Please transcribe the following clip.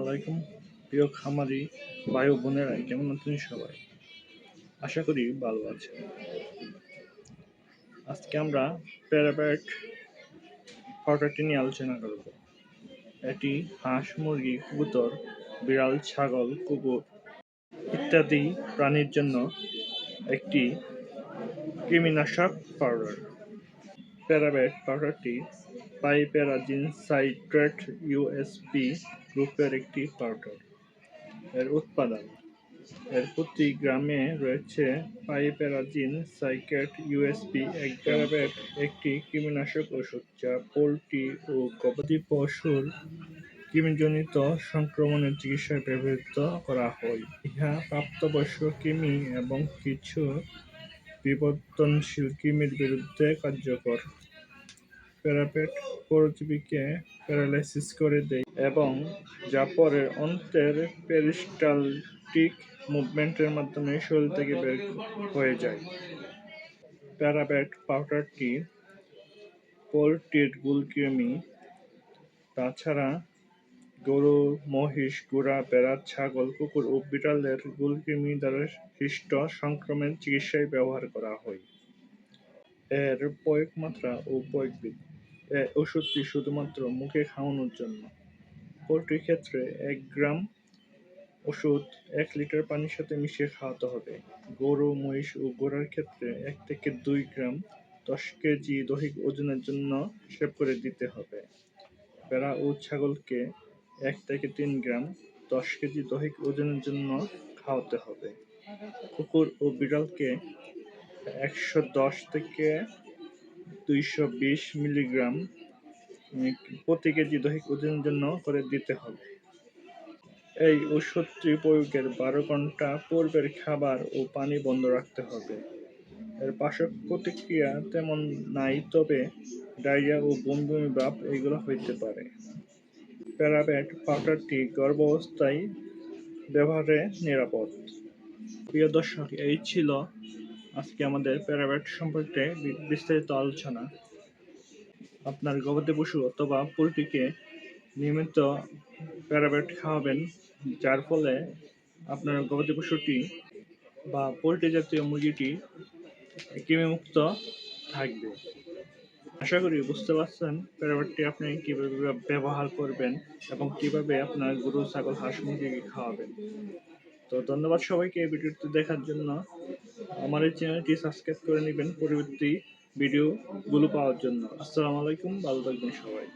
আলাইকুম। প্রিয় খামারি ও বোনেরা, কেমন আছেন সবাই? আশা করি ভালো আছেন। আজকে আমরা প্যারাপ্যাট পাউডারটি নিয়ে আলোচনা করব। এটি হাঁস, মুরগি, কবুতর, বিড়াল, ছাগল, কুকুর ইত্যাদি প্রাণীর জন্য একটি কৃমিনাশক পাউডার। প্যারাবেট পাউডারটি পাইপেরাজিন সাইট্রেট ইউএসপি গ্রুপের একটি পাউডার এর উৎপাদন। এর প্রতি গ্রামে রয়েছে পাইপেরাজিন সাইকেট ইউএসপি, এক প্যারাবেট একটি কৃমিনাশক ওষুধ যা পোলট্রি ও গবাদি পশুর কৃমিজনিত সংক্রমণের চিকিৎসায় ব্যবহৃত করা হয়। ইহা প্রাপ্তবয়স্ক কৃমি এবং কিছু বিবর্তনশীল কৃমির বিরুদ্ধে কার্যকর। প্যারাপেট পরজীবীকে প্যারালাইসিস করে দেয় এবং যা পরে অন্তের পেরিস্টালটিক মুভমেন্টের মাধ্যমে শরীর থেকে বের হয়ে যায়। প্যারাপেট পাউডারটি পোলট্রির গুলকৃমি তাছাড়া গরু, মহিষ গুড়া বেড়া ছাগল, কুকুর ও বিড়ালের গুলকৃমি দ্বারা সৃষ্ট সংক্রমণ চিকিৎসায় ব্যবহার করা হয়। এর প্রয়োগ মাত্রা ও প্রয়োগবিধি ওষুধটি শুধুমাত্র মুখে খাওয়ানোর জন্য। পোলট্রির ক্ষেত্রে এক গ্রাম ওষুধ এক লিটার পানির সাথে মিশিয়ে খাওয়াতে হবে। গরু, মহিষ ও ঘোড়ার ক্ষেত্রে এক থেকে দুই গ্রাম দশ কেজি দৈহিক ওজনের জন্য সেব করে দিতে হবে। ভেড়া ও ছাগলকে এক থেকে তিন গ্রাম দশ কেজি দৈহিক ওজনের জন্য খাওয়াতে হবে। কুকুর ও বিড়ালকে একশো দশ থেকে দুইশো বিশ মিলিগ্রাম প্রতি কেজি দৈহিক ওজনের জন্য করে দিতে হবে। এই ওষুধটি প্রয়োগের বারো ঘণ্টা পূর্বের খাবার ও পানি বন্ধ রাখতে হবে। এর পার্শ্ব প্রতিক্রিয়া তেমন নাই, তবে ডায়রিয়া ও বমি ভাব এগুলো হইতে পারে। প্যারাবেট পাউডারটি গর্ভাবস্থায় ব্যবহারে নিরাপদ। প্রিয় দর্শক, এই ছিল আজকে আমাদের প্যারাবেট সম্পর্কে বিস্তারিত আলোচনা। আপনার গবাদি পশু অথবা পোলট্রিকে নিয়মিত প্যারাবেট খাওয়াবেন, যার ফলে আপনার গবাদি পশুটি বা পোলট্রি জাতীয় মুরগিটি কৃমিমুক্ত থাকবে। আশা করি বুঝতে পারছেন প্যারাবেটটি আপনি কীভাবে ব্যবহার করবেন এবং কীভাবে আপনার গরু, ছাগল, হাঁস, মুরগিকে খাওয়াবেন। তো ধন্যবাদ সবাইকে এই ভিডিওটি দেখার জন্য। আমার এই চ্যানেলটি সাবস্ক্রাইব করে নেবেন পরবর্তী ভিডিওগুলো পাওয়ার জন্য। আসসালামু আলাইকুম, ভালো থাকবেন সবাই।